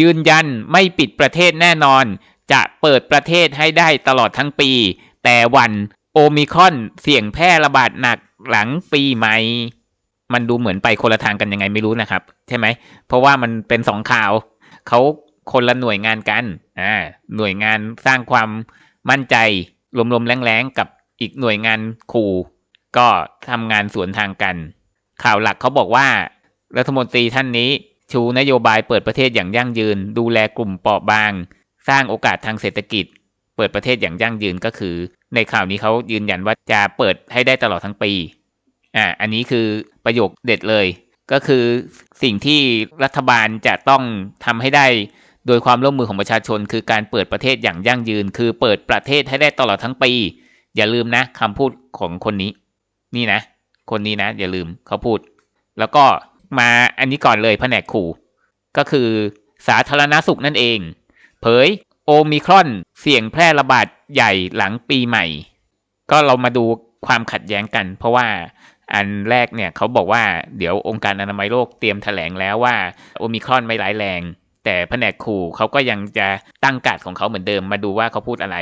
ยืนยันไม่ปิดประเทศแน่นอน จะเปิดประเทศให้ได้ตลอดทั้งปี แต่วันโอมิคอนเสี่ยงแพร่ระบาดหนักหลังปีใหม่ มันดูเหมือนไปคนละทางกันยังไงไม่รู้นะครับ ใช่ไหม เพราะว่ามันเป็นสองข่าวเขาคนละหน่วยงานกัน อ่า หน่วยงานสร้างความมั่นใจลมๆแรงๆกับอีกหน่วยงานขู่ก็ทำงานสวนทางกัน ข่าวหลักเขาบอกว่า รัฐมนตรีท่านนี้ ชูนโยบายเปิดประเทศอย่างยั่งยืน ดูแลกลุ่มเปราะบาง สร้างโอกาสทางเศรษฐกิจ เปิดประเทศอย่างยั่งยืนก็คือ ในข่าวนี้เขายืนยันว่าจะเปิดให้ได้ตลอดทั้งปีอ่าอันนี้คือประโยคเด็ดเลย ก็คือสิ่งที่รัฐบาลจะต้องทำให้ได้โดยความร่วมมือของประชาชน คือการเปิดประเทศอย่างยั่งยืน คือเปิดประเทศให้ได้ตลอดทั้งปี อย่าลืมนะคำพูดของคนนี้ นี่นะ คนนี้นะ อย่าลืมเขาพูด แล้วก็ มาอันนี้ก่อนเลยแผนกขู่ ก็คือสาธารณสุขนั่นเอง เผยโอมิครอนเสี่ยงแพร่ระบาดใหญ่หลังปีใหม่ ก็เรามาดูความขัดแย้งกัน เพราะว่าอันแรกเนี่ยเขาบอกว่าเดี๋ยวองค์การอนามัยโลกเตรียมแถลงแล้วว่าโอมิครอนไม่ร้ายแรง แต่แผนกขู่เขาก็ยังจะตั้งการ์ดของเขาเหมือนเดิมมาดูว่าเขาพูดอะไร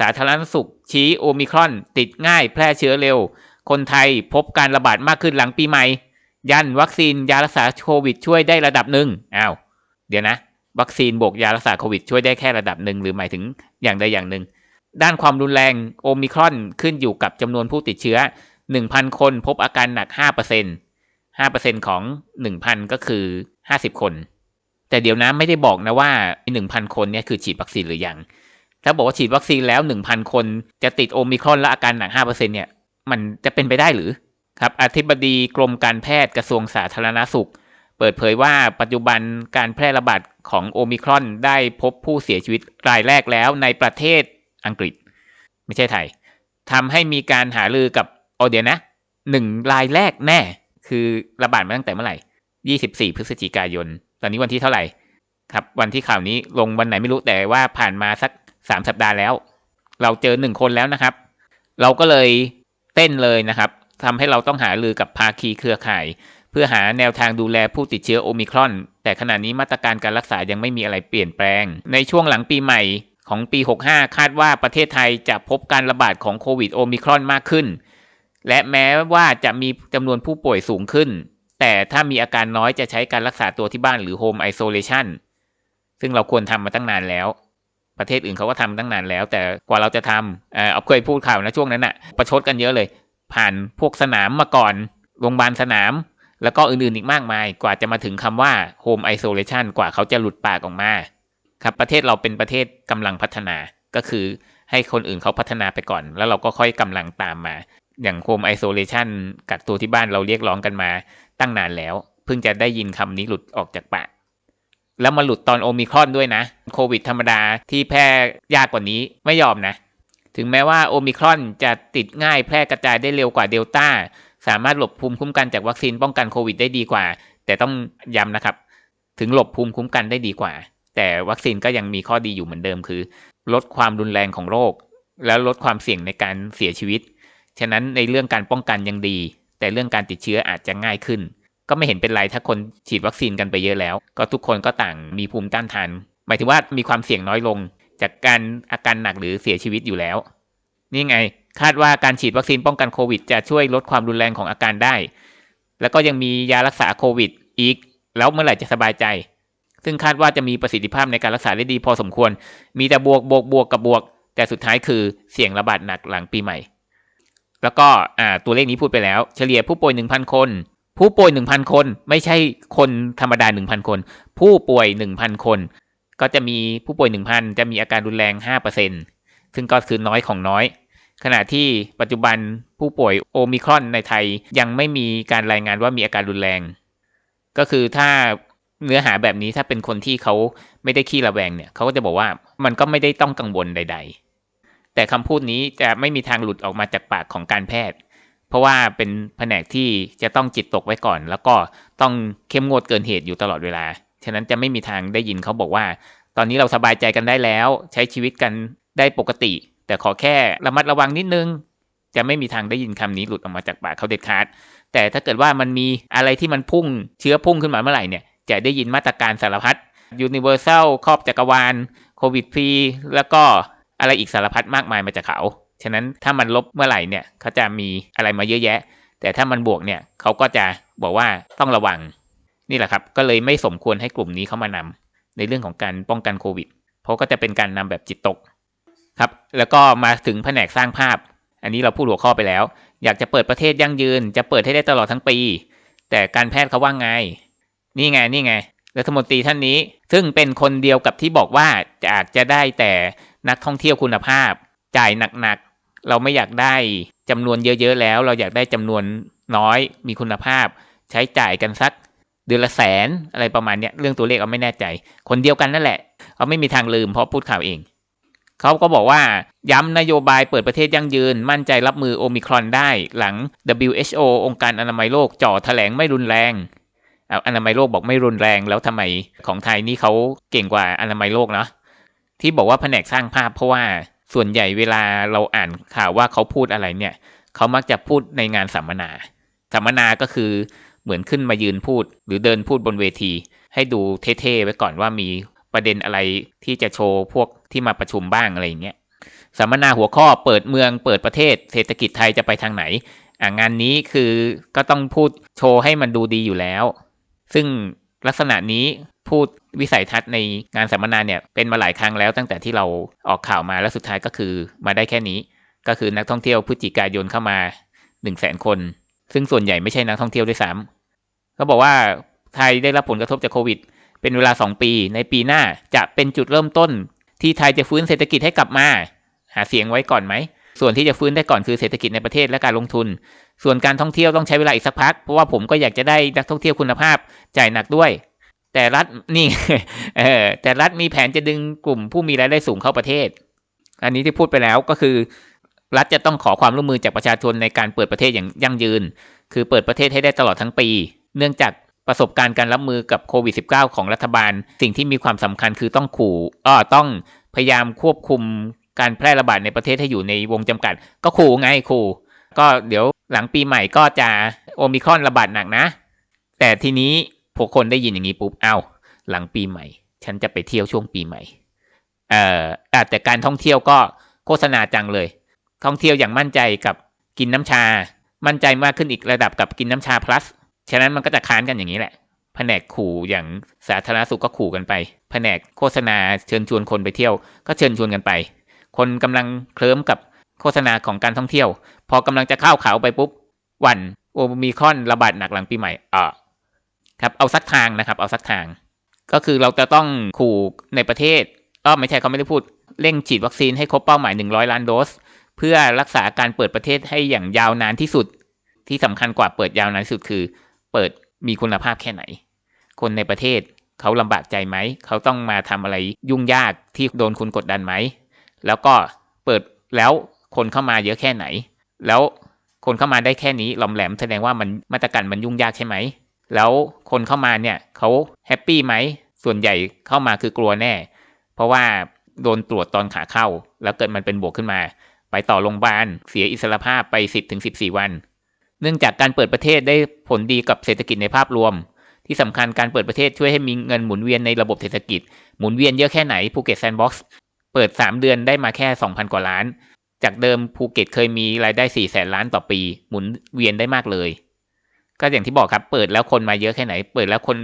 สาธารณสุขชี้โอมิครอนติดง่ายแพร่เชื้อเร็ว คนไทยพบการระบาดมากขึ้นหลังปีใหม่ ยันวัคซีนยารักษาโควิดช่วยได้ระดับหนึ่งอ้าวเดี๋ยวนะ วัคซีนบวกยารักษาโควิดช่วยได้แค่ระดับหนึ่งหรือหมายถึงอย่างใดอย่างหนึ่ง ด้านความรุนแรงโอมิครอนขึ้นอยู่กับจำนวนผู้ติดเชื้อ 1,000 คนพบอาการหนัก 5% 5%ของ 1,000 ก็คือ 50 คน แต่เดี๋ยวนะไม่ได้บอกนะว่า 1,000 คนเนี่ยคือฉีดวัคซีนหรือยัง ถ้าบอกว่าฉีดวัคซีนแล้ว 1,000 คนจะติดโอมิครอนและอาการหนัก 5%เนี่ย มันจะเป็นไปได้หรือ ครับอธิบดีกรมการแพทย์กระทรวงสาธารณสุข เปิดเผยว่าปัจจุบันการแพร่ระบาดของโอมิครอนได้พบผู้เสียชีวิตรายแรกแล้วในประเทศอังกฤษ ไม่ใช่ไทยทำให้มีการหารือกับโอเดียนะหนึ่งรายแรกแน่ คือระบาดมาตั้งแต่เมื่อไหร่ 24 พฤศจิกายน ตอนนี้วันที่เท่าไหร่ครับวันที่ข่าวนี้ลงวันไหนไม่รู้แต่ว่าผ่านมาสัก 3 สัปดาห์แล้ว เราเจอหนึ่งคนแล้วนะครับ เราก็เลยเต้นเลยนะครับ ทำให้เราต้องหารือกับภาคีเครือข่าย เพื่อหาแนวทางดูแลผู้ติดเชื้อโอมิครอน แต่ขณะนี้มาตรการการรักษายังไม่มีอะไรเปลี่ยนแปลง ในช่วงหลังปีใหม่ของปี 65 คาดว่าประเทศไทยจะพบการระบาดของโควิดโอมิครอนมากขึ้น และแม้ว่าจะมีจำนวนผู้ป่วยสูงขึ้น แต่ถ้ามีอาการน้อยจะใช้การรักษาตัวที่บ้านหรือ Home Isolation ซึ่งเราควรทำมาตั้งนานแล้ว ประเทศอื่นเขาก็ทำตั้งนานแล้ว แต่กว่าเราจะทำเออเอาเคยพูดข่าวนะช่วงนั้นอะประชดกันเยอะเลย ผ่านพวกสนามมาก่อน โรงพยาบาลสนาม แล้วก็อื่นๆอีกมากมาย กว่าจะมาถึงคำว่า Home Isolation กว่าเขาจะหลุดปากออกมา ครับประเทศเราเป็นประเทศกำลังพัฒนา ก็คือให้คนอื่นเขาพัฒนาไปก่อน แล้วเราก็ค่อยกำลังตามมา อย่าง Home Isolation กักตัวที่บ้านเราเรียกร้องกันมา ตั้งนานแล้ว เพิ่งจะได้ยินคำนี้หลุดออกจากปากแล้วมาหลุดตอนโอมิครอนด้วยนะ โควิดธรรมดาที่แพร่ยากกว่านี้ไม่ยอมนะ ถึงแม้ว่าโอมิครอนจะติดง่ายแพร่กระจายได้เร็วกว่าเดลต้าสามารถหลบภูมิคุ้มกันจากวัคซีนป้องกันโควิดได้ดีกว่า แต่ต้องย้ำนะครับ ถึงหลบภูมิคุ้มกันได้ดีกว่า แต่วัคซีนก็ยังมีข้อดีอยู่เหมือนเดิมคือ ลดความรุนแรงของโรค แล้วลดความเสี่ยงในการเสียชีวิต ฉะนั้นในเรื่องการป้องกันยังดี แต่เรื่องการติดเชื้ออาจจะง่ายขึ้น ก็ไม่เห็นเป็นไรถ้าคนฉีดวัคซีนกันไปเยอะแล้ว ก็ทุกคนก็ต่างมีภูมิต้านทาน หมายถึงว่ามีความเสี่ยงน้อยลง จากการอาการหนักหรือเสียชีวิตอยู่แล้ว นี่ไงคาดว่าการฉีดวัคซีนป้องกันโควิด จะช่วยลดความรุนแรงของอาการได้ แล้วก็ยังมียารักษาโควิดอีก แล้วเมื่อไหร่จะสบายใจ ซึ่งคาดว่าจะมีประสิทธิภาพในการรักษาได้ดีพอสมควร มีแต่บวกบวกบวกกับบวก แต่สุดท้ายคือเสี่ยงระบาดหนักหลังปีใหม่ แล้วก็ตัวเลขนี้พูดไปแล้ว เฉลี่ยผู้ป่วย 1,000 คน ผู้ป่วย 1,000 คน ไม่ใช่คนธรรมดา 1,000 คน ผู้ป่วย 1,000 คน ก็จะมีผู้ป่วย 1,000 จะมีอาการรุนแรง 5%ซึ่งก็คือน้อยของน้อย ขณะที่ปัจจุบันผู้ป่วยโอมิครอนในไทยยังไม่มีการรายงานว่ามีอาการรุนแรง ก็คือถ้าเนื้อหาแบบนี้ถ้าเป็นคนที่เขาไม่ได้ขี้ระแวงเนี่ยเขาก็จะบอกว่ามันก็ไม่ได้ต้องกังวลใด ๆ แต่คำพูดนี้จะไม่มีทางหลุดออกมาจากปากของการแพทย์ เพราะว่าเป็นแผนกที่จะต้องจิตตกไว้ก่อน แล้วก็ต้องเข้มงวดเกินเหตุอยู่ตลอดเวลา ฉะนั้นจะไม่มีทางได้ยินเขาบอกว่า ตอนนี้เราสบายใจกันได้แล้ว ใช้ชีวิตกันได้ปกติ แต่ขอแค่ระมัดระวังนิดนึง จะไม่มีทางได้ยินคำนี้หลุดออกมาจากปากเขาเด็ดขาด แต่ถ้าเกิดว่ามันมีอะไรที่มันพุ่งเชื้อพุ่งขึ้นมาเมื่อไหร่เนี่ยจะได้ยินมาตรการสารพัด Universal ครอบจักรวาลโควิดฟรีแล้วก็อะไรอีกสารพัดมากมายมาจากเขาฉะนั้นถ้ามันลบเมื่อไหร่เนี่ยเขาจะมีอะไรมาเยอะแยะ แต่ถ้ามันบวกเนี่ยเขาก็จะบอกว่าต้องระวัง นี่แหละครับ ก็เลยไม่สมควรให้กลุ่มนี้เข้ามานำในเรื่องของการป้องกันโควิด เพราะก็จะเป็นการนำแบบจิตตกครับ แล้วก็มาถึงแผนกสร้างภาพ อันนี้เราพูดหัวข้อไปแล้ว อยากจะเปิดประเทศยั่งยืน จะเปิดให้ได้ตลอดทั้งปี แต่การแพทย์เขาว่าไง นี่ไงนี่ไงรัฐมนตรีท่านนี้ ซึ่งเป็นคนเดียวกับที่บอกว่าอยากจะได้แต่นักท่องเที่ยวคุณภาพ จ่ายหนักๆ เราไม่อยากได้จำนวนเยอะๆแล้ว เราอยากได้จำนวนน้อยมีคุณภาพ ใช้จ่ายกันสัก เดือนละแสนอะไรประมาณเนี้ยเรื่องตัวเลขเอาไม่แน่ใจ คนเดียวกันนั่นแหละเขาไม่มีทางลืมเพราะพูดข่าวเองเขาก็บอกว่าย้ำนโยบายเปิดประเทศยั่งยืน มั่นใจรับมือโอมิครอนได้หลัง WHO องค์การอนามัยโลกจ่อแถลงไม่รุนแรงเอาอนามัยโลกบอกไม่รุนแรงแล้วทำไมของไทยนี่เขาเก่งกว่าอนามัยโลกเนาะที่บอกว่าแผนกสร้างภาพเพราะว่าส่วนใหญ่เวลาเราอ่านข่าวว่าเขาพูดอะไรเนี่ยเขามักจะพูดในงานสัมมนา สัมมนาก็คือ เหมือนขึ้นมายืนพูด หรือเดินพูดบนเวที ให้ดูเท่ๆไว้ก่อนว่ามีประเด็นอะไรที่จะโชว์พวกที่มาประชุมบ้างอะไรอย่างเงี้ยสัมมนาหัวข้อเปิดเมืองเปิดประเทศ เศรษฐกิจไทยจะไปทางไหนอ่างานนี้คือก็ต้องพูดโชว์ให้มันดูดีอยู่แล้ว ซึ่งลักษณะนี้พูดวิสัยทัศน์ในงานสัมมนาเนี่ยเป็นมาหลายครั้งแล้วตั้งแต่ที่เราออกข่าวมาแล้วสุดท้ายก็คือมาได้แค่นี้ ก็คือนักท่องเที่ยวพฤศจิกายนเข้ามา1 0 0 0 0แสนคน ซึ่งส่วนใหญ่ไม่ใช่นักท่องเที่ยวด้วยซ้ำ เขาบอกว่าไทยได้รับผลกระทบจากโควิด เป็นเวลา 2 ปี ในปีหน้าจะเป็นจุดเริ่มต้น ที่ไทยจะฟื้นเศรษฐกิจให้กลับมา หาเสียงไว้ก่อนไหม ส่วนที่จะฟื้นได้ก่อนคือเศรษฐกิจในประเทศและการลงทุน ส่วนการท่องเที่ยวต้องใช้เวลาอีกสักพัก เพราะว่าผมก็อยากจะได้นักท่องเที่ยวคุณภาพจ่ายหนักด้วย แต่รัฐนี่เออแต่รัฐมีแผนจะดึงกลุ่มผู้มีรายได้สูงเข้าประเทศ อันนี้ที่พูดไปแล้วก็คือรัฐจะต้องขอความร่วมมือจากประชาชนในการเปิดประเทศอย่างยั่งยืน คือเปิดประเทศให้ได้ตลอดทั้งปี เนื่องจากประสบการณ์การรับมือกับโควิด -19 ของรัฐบาล สิ่งที่มีความสำคัญคือต้องขู่อ้อต้องพยายามควบคุมการแพร่ระบาดในประเทศให้อยู่ในวงจำกัด ก็ขู่ไงขู่ก็เดี๋ยวหลังปีใหม่ก็จะโอมิครอนระบาดหนักนะ แต่ทีนี้พวกคนได้ยินอย่างนี้ปุ๊บเอ้า หลังปีใหม่ ฉันจะไปเที่ยวช่วงปีใหม่เอ่อแต่การท่องเที่ยวก็โฆษณาจังเลย ท่องเที่ยวอย่างมั่นใจกับกินน้ำชา มั่นใจมากขึ้นอีกระดับกับกินน้ำชา plus ฉะนั้นมันก็จะค้านกันอย่างนี้แหละ แผนกขู่อย่างสาธารณสุขก็ขู่กันไป แผนกโฆษณาเชิญชวนคนไปเที่ยว ก็เชิญชวนกันไป คนกำลังเคลิ้มกับโฆษณาของการท่องเที่ยว พอกำลังจะเข้าเขาไปปุ๊บวันโอมีคอนระบาดหนักหลังปีใหม่อ่าครับเอาสักทางนะครับ เอาสักทาง ก็คือเราจะต้องขู่ในประเทศก็ไม่ใช่เขาไม่ได้พูดเร่งฉีดวัคซีนให้ครบเป้าหมาย 100 ล้านโดส เพื่อรักษาการเปิดประเทศให้อย่างยาวนานที่สุด ที่สำคัญกว่าเปิดยาวนานที่สุดคือ เปิดมีคุณภาพแค่ไหน คนในประเทศเขาลำบากใจไหม เขาต้องมาทำอะไรยุ่งยากที่โดนคุณกดดันไหม แล้วก็เปิดแล้วคนเข้ามาเยอะแค่ไหน แล้วคนเข้ามาได้แค่นี้หลอมแหลมแสดงว่ามันมาตรการมันยุ่งยากใช่ไหม แล้วคนเข้ามาเนี่ยเขาแฮปปี้ไหม ส่วนใหญ่เข้ามาคือกลัวแน่ เพราะว่าโดนตรวจตอนขาเข้า แล้วเกิดมันเป็นบวกขึ้นมา ไปต่อโรงพยาบาลเสียอิสรภาพไป 10-14 วัน เนื่องจากการเปิดประเทศได้ผลดีกับเศรษฐกิจในภาพรวม ที่สำคัญการเปิดประเทศช่วยให้มีเงินหมุนเวียนในระบบเศรษฐกิจ หมุนเวียนเยอะแค่ไหนภูเก็ตแซนด์บ็อกซ์เปิด 3 เดือนได้มาแค่ 2,000 กว่าล้าน จากเดิมภูเก็ตเคยมีรายได้ 4 แสนล้านต่อปี หมุนเวียนได้มากเลย ก็อย่างที่บอกครับ เปิดแล้วคนมาเยอะแค่ไหน เปิดแล้วคน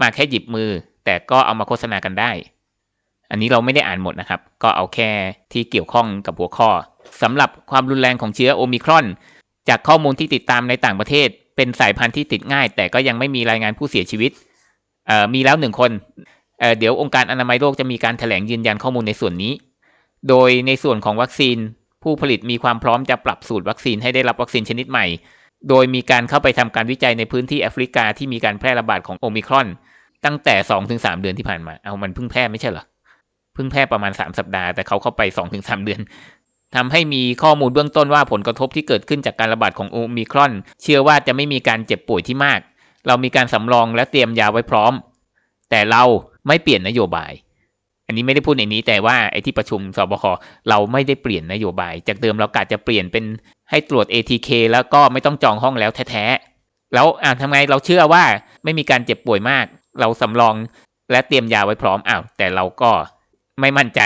มาแค่หยิบมือ แต่ก็เอามาโฆษณากันได้ อันนี้เราไม่ได้อ่านหมดนะครับ ก็เอาแค่ที่เกี่ยวข้องกับหัวข้อสำหรับความรุนแรงของเชื้อโอมิครอน จากข้อมูลที่ติดตามในต่างประเทศ เป็นสายพันธุ์ที่ติดง่าย แต่ก็ยังไม่มีรายงานผู้เสียชีวิตมีแล้วหนึ่งคนเเดี๋ยวองค์การอนามัยโลกจะมีการถแถลงยืนยันข้อมูลในส่วนนี้ โดยในส่วนของวัคซีน ผู้ผลิตมีความพร้อมจะปรับสูตรวัคซีนให้ได้รับวัคซีนชนิดใหม่ โดยมีการเข้าไปทำการวิจัยในพื้นที่แอฟริกาที่มีการแพร่ระบาดของโอมิครอน ตั้งแต่ 2-3 เดือนที่ผ่านมา เอามันเพิ่งแพร่ไม่ใช่เหรอ เพิ่งแพร่ประมาณ 3 สัปดาห์ แต่เขาเข้าไป 2-3 เดือน ทำให้มีข้อมูลเบื้องต้นว่าผลกระทบที่เกิดขึ้นจากการระบาดของโอมิครอน เชื่อว่าจะไม่มีการเจ็บป่วยที่มาก เรามีการสำรองและเตรียมยาไว้พร้อม แต่เราไม่เปลี่ยนนโยบาย อันนี้ไม่ได้พูดในนี้แต่ว่าไอ้ที่ประชุมสบคเราไม่ได้เปลี่ยนนโยบาย จากเดิมเรากะจะเปลี่ยนเป็นให้ตรวจ ATK แล้วก็ไม่ต้องจองห้องแล้วแท้ๆแล้วอ่าทำไงเราเชื่อว่าไม่มีการเจ็บป่วยมาก เราสำรองและเตรียมยาไว้พร้อมอ้าวแต่เราก็ ไม่มั่นใจ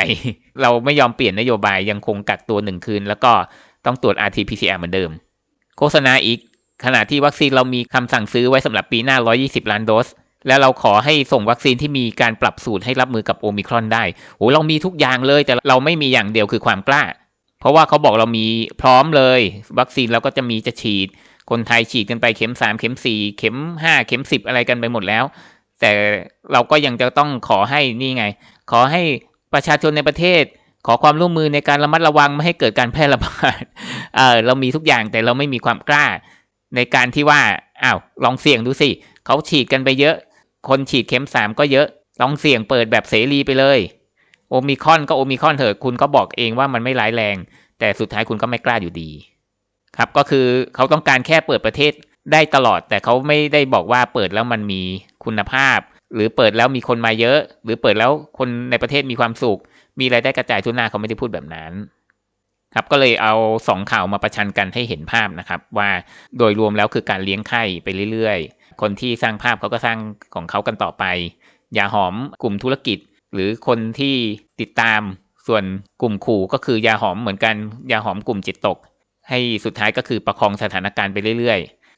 เราไม่ยอมเปลี่ยนนโยบายยังคงกักตัวหนึ่งคืน แล้วก็ต้องตรวจ RT-PCR เหมือนเดิม โฆษณาอีก ขณะที่วัคซีนเรามีคำสั่งซื้อไว้สำหรับปีหน้า 120 ล้านโดส แล้วเราขอให้ส่งวัคซีนที่มีการปรับสูตรให้รับมือกับโอมิครอนได้โหเรามีทุกอย่างเลย แต่เราไม่มีอย่างเดียวคือความกล้า เพราะว่าเขาบอกเรามีพร้อมเลย วัคซีนเราก็จะมีจะฉีด คนไทยฉีดกันไปเข็มสามเข็มสี่เข็มห้าเข็มสิบอะไรกันไปหมดแล้ว แต่เราก็ยังจะต้องขอให้นี่ไง ขอให้ ประชาชนในประเทศ ขอความร่วมมือในการระมัดระวังไม่ให้เกิดการแพร่ระบาดเออเรามีทุกอย่างแต่เราไม่มีความกล้า ในการที่ว่าอ้าวลองเสี่ยงดูสิเขาฉีดกันไปเยอะ คนฉีดเข็มสามก็เยอะ ลองเสี่ยงเปิดแบบเสรีไปเลยโอมิคอนก็โอมิคอนเถอะคุณก็บอกเองว่ามันไม่ร้ายแรง แต่สุดท้ายคุณก็ไม่กล้าอยู่ดี ครับก็คือเขาต้องการแค่เปิดประเทศได้ตลอด แต่เขาไม่ได้บอกว่าเปิดแล้วมันมีคุณภาพ หรือเปิดแล้วมีคนมาเยอะ หรือเปิดแล้วคนในประเทศมีความสุข มีรายได้กระจายทั่วหน้าเขาไม่ได้พูดแบบนั้นครับก็เลยเอาสองข่าวมาประชันกันให้เห็นภาพนะครับ ว่าโดยรวมแล้วคือการเลี้ยงไข่ไปเรื่อยๆ คนที่สร้างภาพเขาก็สร้างของเขากันต่อไปยาหอมกลุ่มธุรกิจ หรือคนที่ติดตามส่วนกลุ่มขู่ก็คือยาหอมเหมือนกันยาหอมกลุ่มจิตตก ให้สุดท้ายก็คือประคองสถานการณ์ไปเรื่อยๆ